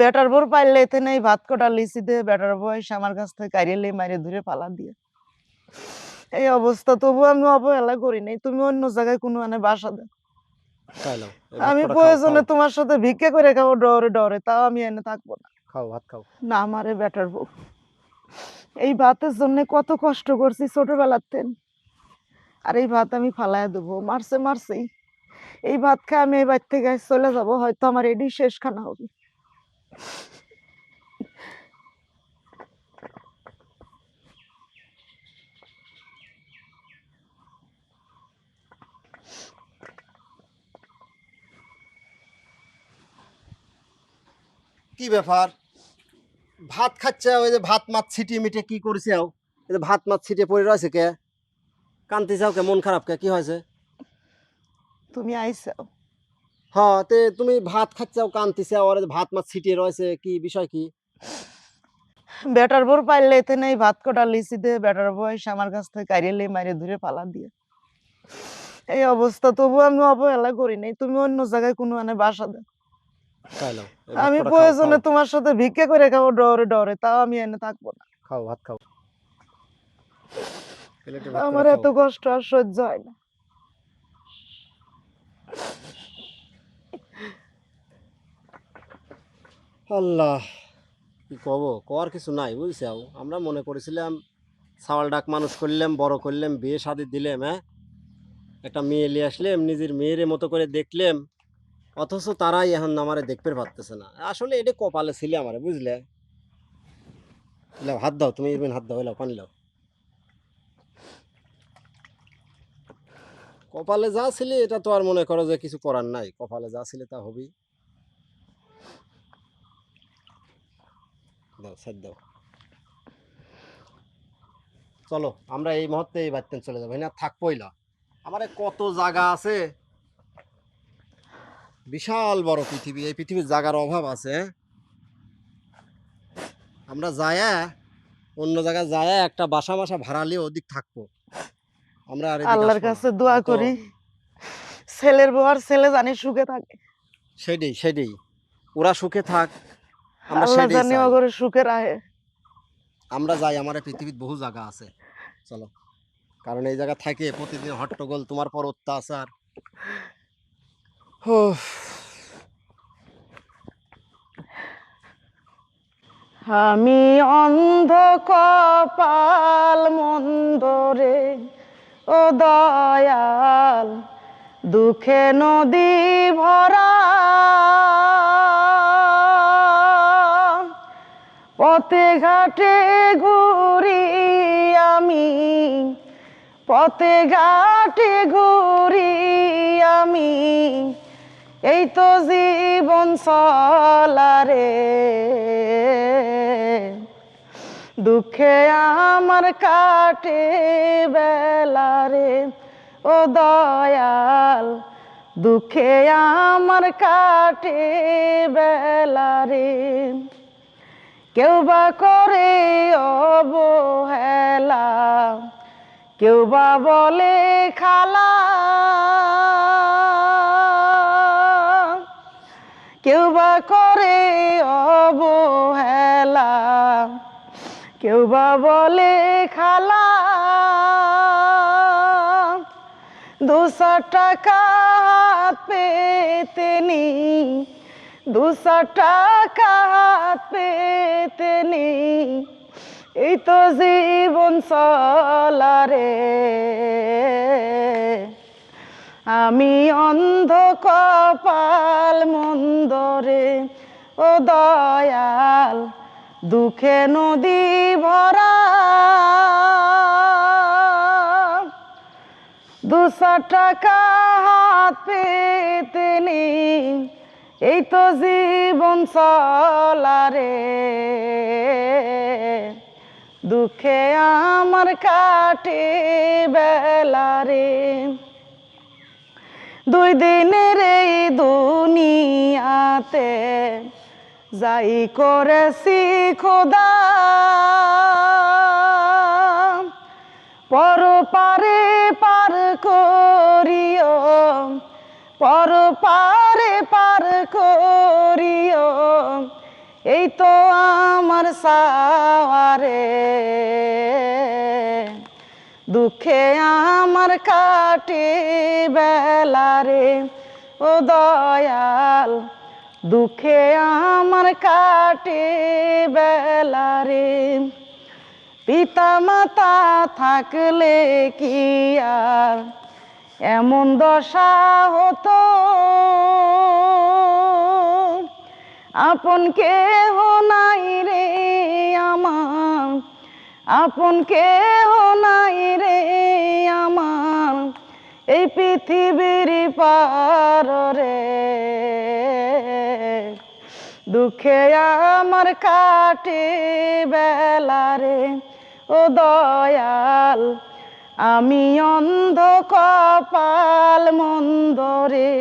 Better bore পাইলে এতে নেই ভাত কটা লিচি দিয়ে বেটার বয়স আমার কাছ থেকে কারিয়ে মারে ধরে পালা দিয়ে। এই অবস্থা তবু আমি অবহেলা করি নাই তুমি অন্য জায়গায় কোনো মানে বাসা এই আমি প্রয়োজনে তোমার সাথে ভিক্ষা করে খাব ডরে ডরে তাও আমি এনে থাকব না। খাও ভাত খাও। না আমারে বেটার বউ। এই ভাতের জন্য কত কষ্ট করছি ছোটবেলার তেন আর এই ভাত আমি ফালায় দেবো মারছে মারছেই। এই ভাত খেয়ে আমি এই বাড়ি থেকে চলে যাব হয়তো আমার এডি শেষ খানা হবে। কি ব্যাপার? ভাত খাচ্ছে, ওই যে ভাত মাছ ছিটিয়ে মিটে কি করছে এই যে ভাত মাছ ছিটিয়ে পড়ে রয়েছে কে? কান্তি চাও কে মন খারাপ কে? কি হয়েছে? তুমি আইসাও হ্যাঁ তে তুমি ভাত খাচ্ছাও কান্তিছে আর ভাত মাছ ছিটিয়ে রয়েছে কি বিষয় কি? বেটার বোর পাইলে এতে নেই ভাত কটা লিচি দিয়ে বেটার বয়স আমার কাছ থেকে কারিয়ে মারে ধরে পালা দিয়ে। এই অবস্থা তবু আমি অবহেলা করি নাই তুমি অন্য জায়গায় কোনো মানে বাসা দেন আমি প্রয়োজনে তোমার সাথে ভিক্ষা করে খাব ডরে ডরে তাও আমি এনে থাকব না। খাও ভাত খাও। আমার এত কষ্ট আর সহ্য হয় না। আল্লাহ। কি কব? কর কিছু নাই বুঝছাও আমরা মনে করেছিলাম, ছাওয়াল ডাক মানুষ করলাম, বড় করলাম, বিয়ে শাদি দিলাম হ্যাঁ? একটা মেয়ে নিয়ে আসলাম, নিজের মেয়ের মতো করে দেখলাম, অথচ তারাই এখন আমারে দেখতে পারতেছে না। আসলে এটা কপালে ছিল আমারে, বুঝলে? হাত দাও, তুমি ইরবিন হাত দাও লাও পানি লাও কপালে যা ছিল, এটা তো আর মনে করো যে কিছু করার নাই। কপালে যা ছিল তা হবেই। দাও সাইড দাও। চলো আমরা এই মুহূর্তে এই বাড়িতে চলে যাব। না থাকবোই না আমার কত জায়গা আছে। বিশাল বড় পৃথিবী। এই পৃথিবীর জায়গার অভাব আছে? আমরা যায়া অন্য জায়গায় যায়া একটা বাসা বাসা ভাড়ালে ওদিক থাকব। আমরা আর আল্লাহর কাছে দোয়া করি। ছেলের বউ আর ছেলে জানি সুখে থাকে। সেটাই সেটাই। ওরা সুখে থাক। আমরা জানি চাই। অগরে সুখে রাহে আমরা যাই আমার এই পৃথিবীর বহু জায়গা আছে। চলো। কারণ এই জায়গা থাকে প্রতিদিন হট্টগোল তোমার পর অত্যাচার। আমি অন্ধ কপাল মন্দরে ও দয়াল দুঃখে নদী ভরা পথে ঘাটে ঘুরি আমি, পথে ঘাটে ঘুরি আমি। এই তো জীবন চলারে। দুঃখে আমার কাটে বেলারে, ও দয়াল, দুঃখে আমার কাটে বেলারে। কেউ বা করে অবহেলা, কেউ বা বলে খালা, কেউ বা করে অবহেলা, কেউ বা বলে খালা। দুশো টাকা পেতে নি দুশো টাকা হাত পেতে নি। এই তো জীবন চলারে। আমি অন্ধ কপাল মন্দরে ও দয়াল, দুঃখে নদী ভরা। দুশো টাকা হাত পেতে নেই এই তো জীবন চলারে। দুঃখে আমার কাটে বেলারে দুই দিনের এই দুনিয়াতে যাই করেছি খোদা। পর পারে পার করিও। পর পারে, পার করিও। এই তো আমার সাওয়ারে। দুঃখে আমার কাটে বেলারে ও দয়াল, দুঃখে আমার কাটে বেলারে পিতা মাতা থাকলে কি আর এমন দশা হতো। আপন কেহ নাই রে আমার। আপন কেহ নাই রে আমার। এই পৃথিবীর পার রে। দুঃখে আমার কাটে বেলারে ও দয়াল আমি অন্ধ কপাল মন্দরে।